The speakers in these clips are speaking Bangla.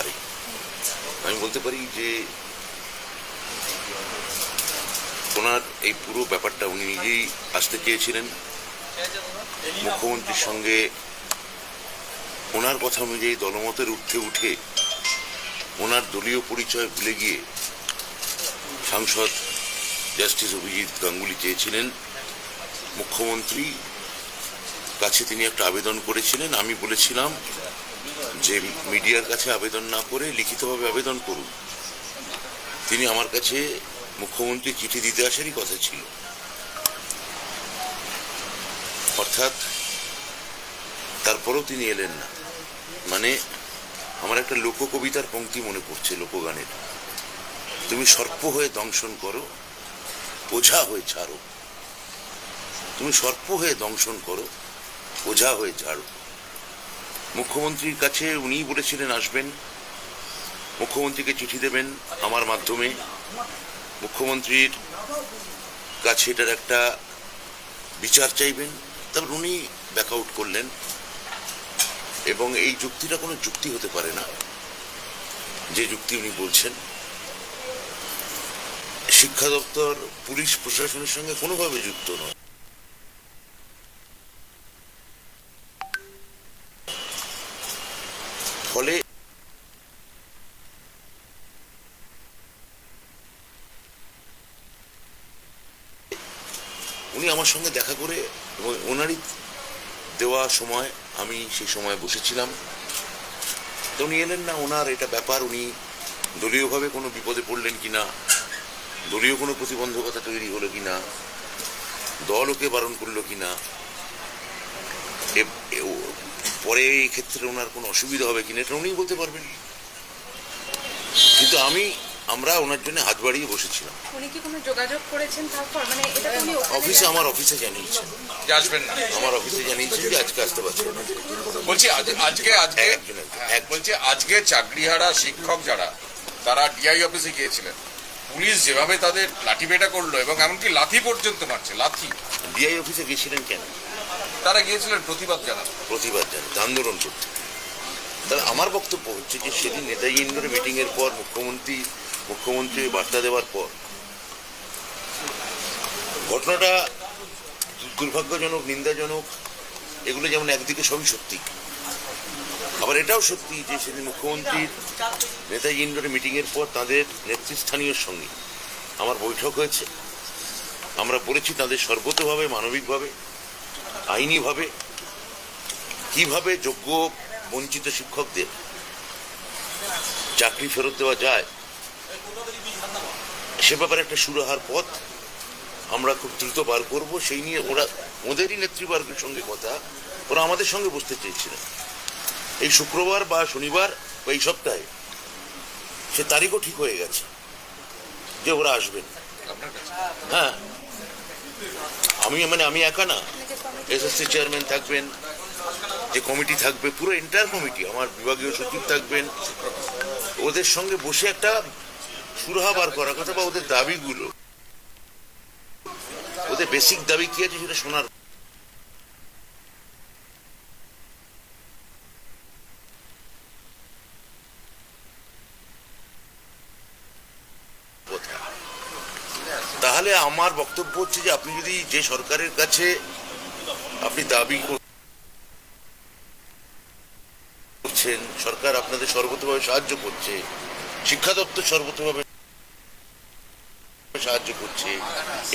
আরেক আমি বলতে পারি যে ওনার এই পুরো ব্যাপারটা উনি নিজেই আসতে চেয়েছিলেন। মুখ্যমন্ত্রীর সঙ্গে ওনার কথা অনুযায়ী দলমতের ঊর্ধ্বে উঠে ওনার দলীয় পরিচয় ভুলে গিয়ে সাংসদ জাস্টিস অভিজিৎ গাঙ্গুলি চেয়েছিলেন। মুখ্যমন্ত্রী কাছে তিনি একটা আবেদন করেছিলেন, আমি বলেছিলাম যে মিডিয়ার কাছে আবেদন না করে লিখিতভাবে আবেদন করুন। তিনি আমার কাছে মুখ্যমন্ত্রী চিঠি দিতে আসারই কথা ছিল। অর্থাৎ, তারপরেও তিনি এলেন না। মানে আমার একটা লোককবিতার পংক্তি মনে পড়ছে লোকগানের। তুমি সর্প হয়ে দংশন করো, ওঝা হয়ে ছাড়ো তুমি সর্প হয়ে দংশন করো, ওঝা হয়ে ছাড়ো মুখ্যমন্ত্রীর কাছে উনিই বলেছিলেন, আসবেন। মুখ্যমন্ত্রীকে চিঠি দেবেন আমার মাধ্যমে। মুখ্যমন্ত্রীর কাছে এটার একটা বিচার চাইবেন। তারপর উনি ব্যাক আউট করলেন। এবং এই যুক্তিটা কোনো যুক্তি হতে পারে না। যে যুক্তি উনি বলছেন, শিক্ষা দপ্তর, পুলিশ প্রশাসনের সঙ্গে কোনোভাবে যুক্ত নয় ফলে উনি আমার সঙ্গে দেখা করে এবং ওনারই দেওয়া সময়, আমি সেই সময় বসেছিলাম। তো উনি এলেন না, ওনার এটা ব্যাপার, উনি দলীয়ভাবে কোনো বিপদে পড়লেন কি না দলীয় কোনো প্রতিবন্ধকতা তৈরি হলো কি না দল ওকে বারণ করল কি না পরে এই ক্ষেত্রে ওনার কোনো অসুবিধা হবে কিনা, এটা উনিই বলতে পারবেন। কিন্তু আমি আমরা ওনার জন্য হাত বাড়িয়ে বসেছিলাম। উনি কি কোনো যোগাযোগ করেছেন তারপর? মানে এটা তো উনি অফিসে আমার অফিসে জানিয়েছেন। যে আসবেন না। আমার অফিসে জানিয়েছেন যে আজকে আসতে পারছেন না। বলছি আজ- আজকে আজকে একজন একজন, হ্যাঁ, এক বলছি আজকে চাকরিহারা শিক্ষক যারা তারা ডিআই অফিসে গিয়েছিলেন। পুলিশ যেভাবে তাদের লাঠি পেটা করল এবং এমনকি লাথি পর্যন্ত মারছে লাথি। ডিআই অফিসে গেছিলেন কেন? তারা গিয়েছিলেন প্রতিবাদ জানাতে। প্রতিবাদ জানাতে আন্দোলন করতে। তাহলে আমার বক্তব্য হচ্ছে যে সেদিন নেতাজি ইন্ডোরে মিটিং এর পর মুখ্যমন্ত্রী মুখ্যমন্ত্রী বার্তা দেওয়ার পর। ঘটনাটা দুর্ভাগ্যজনক, নিন্দাজনক, এগুলো যেমন একদিকে সবই সত্যি। আবার এটাও সত্যি যে সেদিন মুখ্যমন্ত্রীর নেতাজি ইন্ডোরে মিটিংয়ের পর তাদের নেতৃস্থানীয় সঙ্গে আমার বৈঠক হয়েছে। আমরা বলেছি তাদের সর্বতভাবে, মানবিকভাবে, আইনিভাবে, কীভাবে যোগ্য, বঞ্চিত শিক্ষকদের চাকরি ফেরত দেওয়া যায় সে ব্যাপারে একটা সুরাহার পথ আমরা খুব দ্রুত বার করব। সেই নিয়ে ওরা ওদেরই নেতৃবর্গের সঙ্গে কথা, ওরা আমাদের সঙ্গে বসতে চেয়েছিলেন। এই শুক্রবার বা শনিবার বা এই সপ্তাহে সে তারিখও ঠিক হয়ে গেছে যে ওরা আসবেন। হ্যাঁ। আমি মানে আমি একা না। এসএসসি চেয়ারম্যান থাকবেন, যে কমিটি থাকবে, পুরো এন্টায়ার কমিটি আমার বিভাগীয় সচিব থাকবেন। ওদের সঙ্গে বসে একটা সুরাহা বার করার কথা বা ওদের দাবিগুলো? ওদের বেসিক দাবি কি আছে সেটা শোনার? তাহলে আমার বক্তব্য হচ্ছে যে আপনি যদি যে সরকারের কাছে আপনি দাবি করছেন, সরকার আপনাদের সর্বতভাবে সাহায্য করছে, শিক্ষা দপ্তর সর্বতভাবে সাহায্য করছে।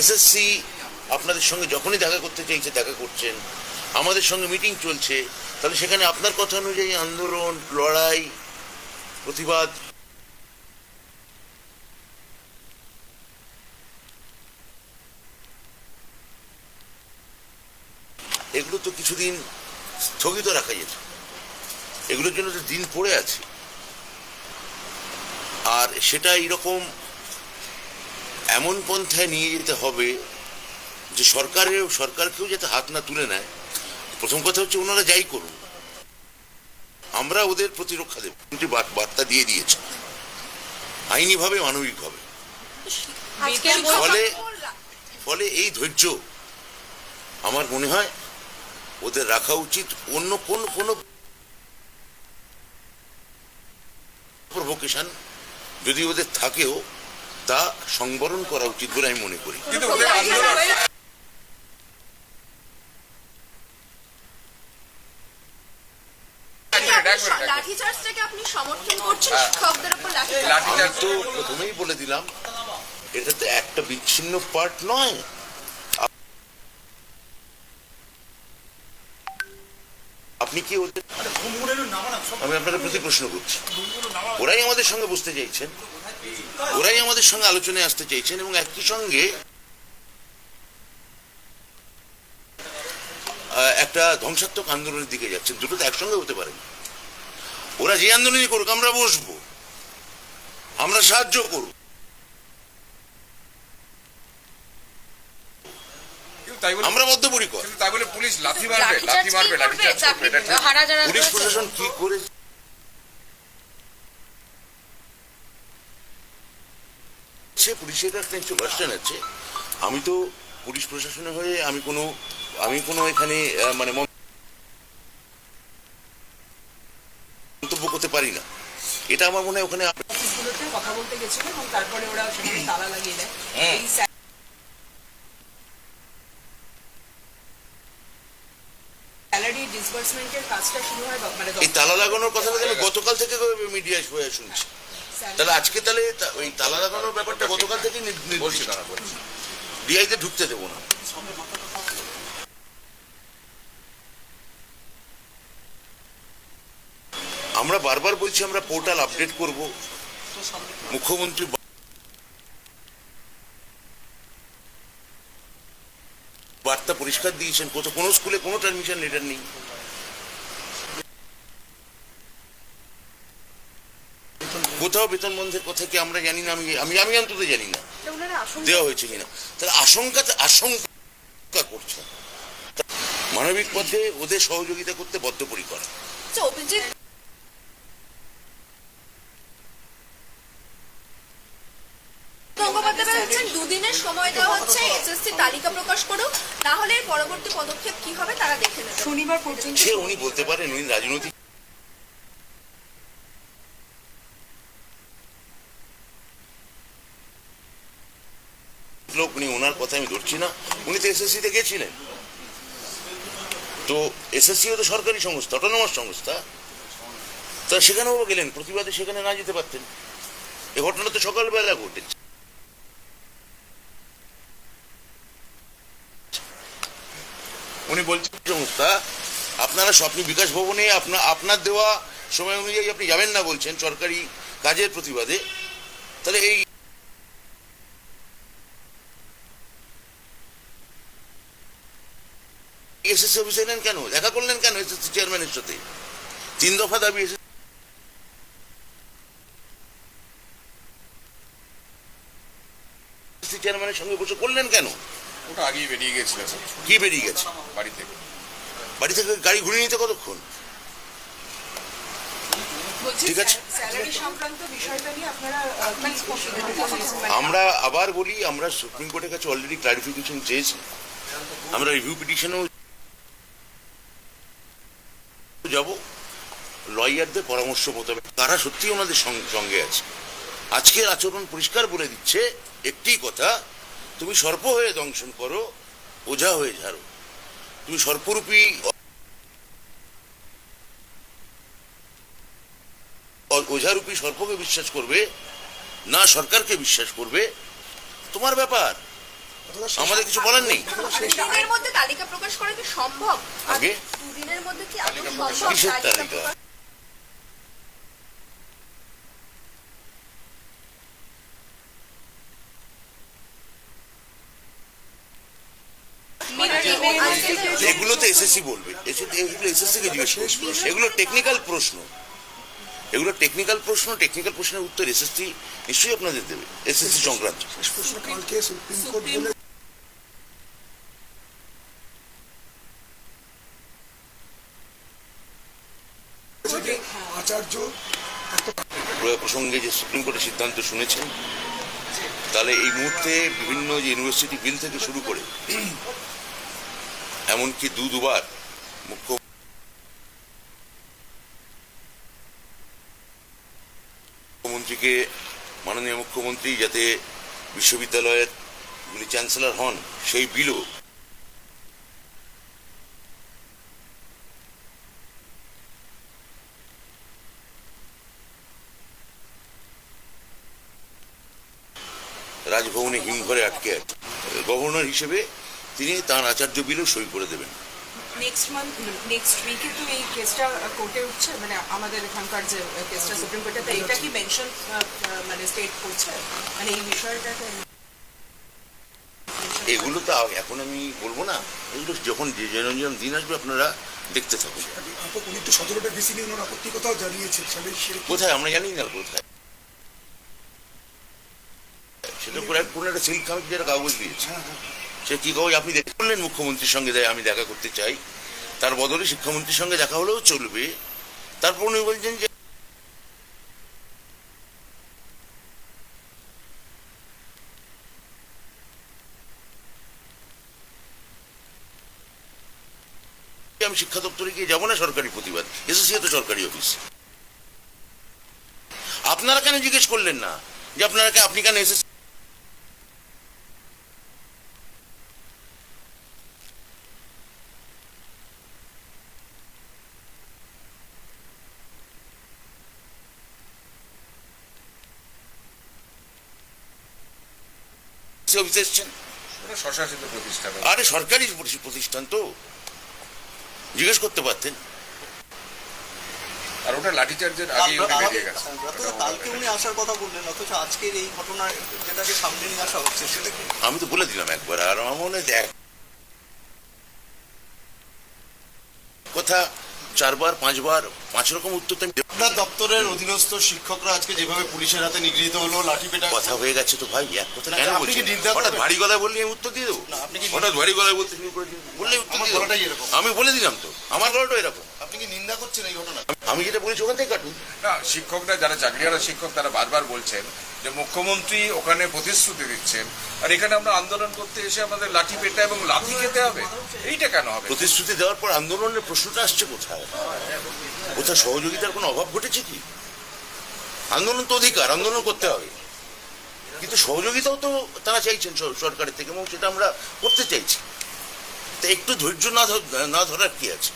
এসএসসি আপনাদের সঙ্গে যখনই দেখা করতে চাইছে, দেখা করছেন। আমাদের সঙ্গে মিটিং চলছে। তাহলে সেখানে আপনার কথা অনুযায়ী আন্দোলন, লড়াই, প্রতিবাদ। এগুলো তো কিছুদিন স্থগিত রাখা যেত। এগুলোর জন্য তো দিন পড়ে আছে। আর সেটা এরকম এমন পন্থায় নিয়ে যেতে হবে যে সরকারের সরকারকেও যাতে হাত না তুলে নেয়। প্রথম কথা হচ্ছে ওনারা যাই করুন। আমরা ওদের প্রতিরক্ষা দেব। বার্তা দিয়ে দিয়েছে। আইনিভাবে মানবিকভাবে ফলে ফলে এই ধৈর্য আমার মনে হয় ওদের রাখা উচিত। অন্য কোন কোন প্রভোকেশন যদি ওদের থাকেও তা সংবরণ করা উচিত বলে আমি মনে করি হ্যাঁ। আমি তো প্রথমেই বলে দিলাম এটা তো একটা বিচ্ছিন্ন পার্ট নয় আপনি কি ওদের আমি আপনাদের প্রতি প্রশ্ন করছি ওরাই আমাদের সঙ্গে বুঝতে চাইছেন ওরাই আমাদের সঙ্গে আলোচনায় আসতে চাইছেন এবং একই সঙ্গে একটা ধ্বংসাত্মক আন্দোলনের দিকে যাচ্ছেন। দুটো তো একসঙ্গে হতে পারে। ওরা যে আন্দোলনই করুক আমরা বসবো। আমরা সাহায্য করব। কিন্তু তাই বলে আমরা বদ্ধপরিকর। কিন্তু তাই বলে পুলিশ লাথি মারবে লাথি মারবে লাঠি চার্জ করবে হারা যারা পুলিশ প্রশাসন কি করে সে পুলিশের কিছু কোয়েশ্চেন আছে। আমি তো পুলিশ প্রশাসনের হয়ে আমি কোনো আমি কোনো এখানে মানে মন্তব্য করতে পারি না। এটা আমার মনে হয় ওখানে কথা বলতে গেছিল এবং তারপরে ওরা সেখানে তালা লাগিয়ে দেয়। এই মানে এই তালা লাগানোর কথাটা গতকাল থেকে মিডিয়ায় শুনছি। তাহলে আজকে তাহলে ওই তালা লাগানোর ব্যাপারটা গতকাল থেকে বলছি দাঁড়া বলছি। ডিআইতে ঢুকতে দেবো না। আমরা বারবার বলছি আমরা পোর্টাল আপডেট করব। মুখ্যমন্ত্রী বার্তা পরিষ্কার দিয়েছেন। কত কোনো স্কুলে কোনো ট্রানমিশন লেটার নেই। কোথাও বেতন বন্ধের কথা কি আমরা জানি না? আমি আমি আমি অন্তত জানি না। দেওয়া হয়েছে কিনা? তাহলে আশঙ্কা আশঙ্কা করছে। মানবিক পথে ওদের সহযোগিতা করতে বদ্ধপরিকর। আচ্ছা, অভিজিৎ দুদিনের সময় দেওয়া হচ্ছে এসএসসি তালিকা প্রকাশ করুক না হলে পরবর্তী পদক্ষেপ কি হবে তারা দেখে নেবে। শনিবার পর্যন্ত সে উনি বলতে পারেন উনি রাজনৈতিক লোক উনি ধরছি না উনি তো এসএসসি তে গেছিলেন। তো এসএসসি তো সরকারি সংস্থা অটোনমাস সংস্থা। তা সেখানেও গেলেন, প্রতিবাদে সেখানে না যেতে পারতেন। এ ঘটনা তো সকালবেলা ঘটেছে। উনি বলছেন সংস্থা, আপনারা স্বপ্ন বিকাশ ভবনে আপনার আপনার দেওয়া সময় অনুযায়ী আপনি যাবেন না বলছেন সরকারি কাজের প্রতিবাদে। তাহলে এই এসএসসি অফিসে এলেন কেন? দেখা করলেন কেন এসএসসি চেয়ারম্যানের সাথে? তিন দফা দাবি এসএসসি চেয়ারম্যানের সঙ্গে বসে করলেন কেন? ওটা আগেই বেরিয়ে গেছিল কি বেরিয়ে গেছে? বাড়ি থেকে। বাড়ি থেকে গাড়ি ঘুরিয়ে নিতে কতক্ষণ? ঠিক আছে। মানে আমরা আবার বলি আমরা সুপ্রিম কোর্টের কাছে অলরেডি ক্লারিফিকেশন চেয়েছি। আমরা রিভিউ পিটিশনেও যাব, লয়ারদের পরামর্শ মোতাবেক। তারা সত্যি ওনাদের সঙ্গে আছে? আজকের আচরণ পরিষ্কার বলে দিচ্ছে একটি কথা, তুমি সর্প হয়ে দংশন করো, ওঝা হয়ে ঝাড়ো। তুমি সর্পরূপী ওঝারূপী সর্পকে বিশ্বাস করবে, না সরকারকে বিশ্বাস করবে? তোমার ব্যাপার। আমাদের কিছু বলার নেই? দুদিনের মধ্যে তালিকা প্রকাশ করা কি সম্ভব? আগে? দুদিনের মধ্যে কি আদৌ সম্ভব? তালিকা এগুলো তো এসএসসি বলবে। এগুলো এসএসসি কে জিজ্ঞেস করবে? এগুলো টেকনিক্যাল প্রশ্ন। এগুলো টেকনিক্যাল প্রশ্ন টেকনিক্যাল প্রশ্নের উত্তর এসএসসি নিশ্চয়ই আপনাদের দেবে। এসএসসি সংক্রান্ত। যে আচার্য প্রসঙ্গে যে সুপ্রিম কোর্টের সিদ্ধান্ত শুনেছেন তাহলে এই মুহূর্তে বিভিন্ন ইউনিভার্সিটি বিল থেকে শুরু করে, এমনকি দু দুবার মুখ্য মুখ্যমন্ত্রীকে, মাননীয় মুখ্যমন্ত্রী যাতে বিশ্ববিদ্যালয়ের যিনি চ্যান্সেলর হন, সেই বিলও হিসেবে তিনি তাঁর আচার্য বিলও সই করে দেবেন। নেক্সট মান্থ নেক্সট উইকে তো এই কেসটা কোর্টে উঠছে? মানে আমাদের এখানকার যে কেসটা সুপ্রিম কোর্টে তো এটা কি মেনশন মানে স্টেট করছে? মানে এই বিষয়টাতে এগুলো তো এখন আমি বলব না। এগুলো যখন যে দিন আসবে আপনারা দেখতে থাকুন। উনি তো সতেরোটা ডিসি নিয়ে ওনার আপত্তি কথাও জানিয়েছেন সেটা কোথায়? আমরা জানি না কোথায়। সেটা করে কোনো একটা সিল্ক যেটা কাগজ দিয়েছে। হ্যাঁ হ্যাঁ। সে কি কাগজ আপনি দেখতে বললেন মুখ্যমন্ত্রীর সঙ্গে আমি দেখা করতে চাই। তার বদলে শিক্ষামন্ত্রীর সঙ্গে দেখা হলেও চলবে। তারপর উনি বলছেন যে আমি শিক্ষা দপ্তরে গিয়ে যাব না সরকারি প্রতিবাদ। এসএসসি তো সরকারি অফিস। আপনারা কেন জিজ্ঞেস করলেন না? যে আপনারা আপনি কেন এসএসসি অফিসে এসছেন স্বশাসিত প্রতিষ্ঠান আরে সরকারি প্রতিষ্ঠান তো। জিজ্ঞেস করতে পারতেন। আর ওটা লাঠিচার্জের অথচ কালকে উনি আসার কথা বললেন অথচ আজকের এই ঘটনা যেটাকে সামনে নিয়ে আসা হচ্ছে সেটা আমি তো বলে দিলাম একবার আর আমার মনে হয় দেখ কথা চারবার পাঁচবার পাঁচ রকম উত্তর আমি আপনার দপ্তরের অধীনস্থ শিক্ষকরা আজকে যেভাবে পুলিশের হাতে নিগৃহীত হলো লাঠি পেটা কথা হয়ে গেছে তো ভাই এক কথা না, কেন আপনি বলছেন? কি নিন্দা হঠাৎ? ভারী গলায় বললে আমি উত্তর দিয়ে দেবো। না, আপনি কি হঠাৎ ভারী গলায় বলতে শুরু করে বললে উত্তর দিয়ে। আমি বলে দিলাম তো আমার গলাটা এরকম। আপনি কি নিন্দা করছেন এই ঘটনা আমি যেটা বলেছি ওখান থেকে কাটুন। না শিক্ষকরা যারা চাকরিহারা শিক্ষক তারা বারবার বলছেন যে মুখ্যমন্ত্রী ওখানে প্রতিশ্রুতি দিচ্ছেন। আর এখানে আমরা আন্দোলন করতে এসে আমাদের লাঠি পেটা এবং লাঠি খেতে হবে এইটা কেন হবে? প্রতিশ্রুতি দেওয়ার পর আন্দোলনের প্রশ্নটা আসছে কোথায়? কোথায় সহযোগিতার কোনো অভাব ঘটেছে কি? আন্দোলন তো অধিকার আন্দোলন করতে হবে। কিন্তু সহযোগিতাও তো তারা চাইছেন সরকারের থেকে এবং সেটা আমরা করতে চাইছি। তা একটু ধৈর্য না না ধরার কি আছে?